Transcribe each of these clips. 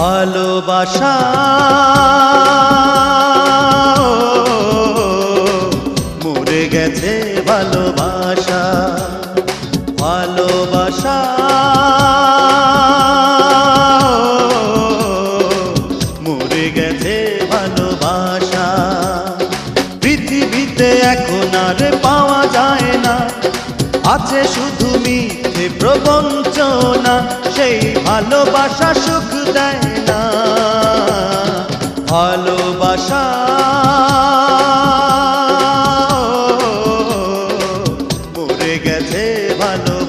ভালোবাসা। মরে গেছে ভালোবাসা ভালোবাসা। মরে গেছে ভালোবাসা। পৃথিবীতে এখন আর পাওয়া যায় না, আছে শুধু মিথ্যে প্রবঞ্চনা সেই ভালোবাসা সুখ দেয় না। ভালোবাসা। মরে গেছে ভালোবাসা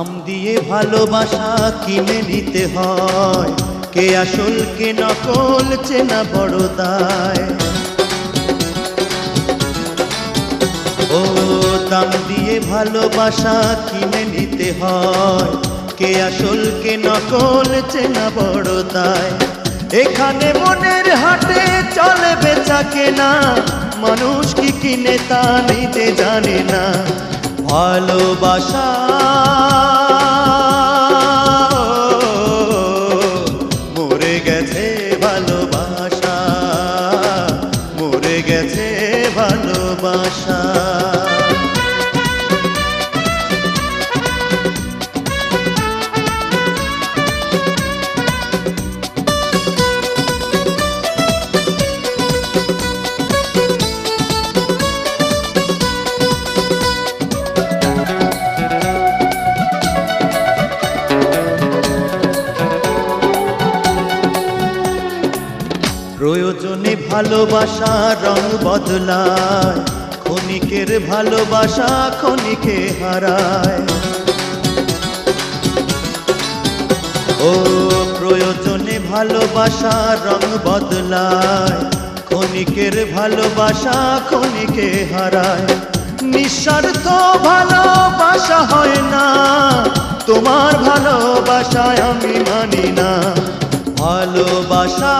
দাম দিয়ে ভালোবাসা কিনে নিতে হয়। কে আসল, কে নকল, চেনা বড় দায়। ও দাম দিয়ে ভালোবাসা কিনে নিতে হয়। কে আসল, কে নকল, চেনা বড় দায়। এখানে মনের হাটে চলে বেচা কেনা। মানুষ কি কিনে তা নিতে জানে না। ভালোবাসা ভালোবাসা প্রয়োজনে ভালোবাসা রং বদলায় ক্ষণিকের ভালোবাসা ক্ষণিকে হারায়। ও প্রয়োজনে ভালোবাসা রং বদলায় ক্ষণিকের ভালোবাসা ক্ষণিকে হারায়। নিঃস্বার্থ ভালোবাসা হয় না, তোমার ভালোবাসায় আমি মানি না। ভালোবাসা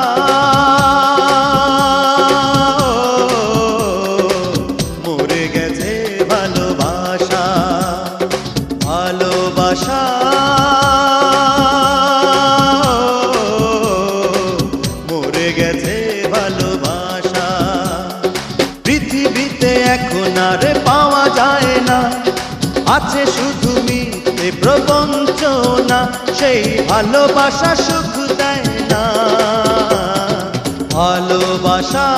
ভালোবাসা। মরে গেছে ভালোবাসা। পৃথিবীতে এখন আর পাওয়া যায় না। আছে শুধু মিথ্যে প্রবঞ্চনা, সেই ভালোবাসা সুখ দেয় না। ভালোবাসা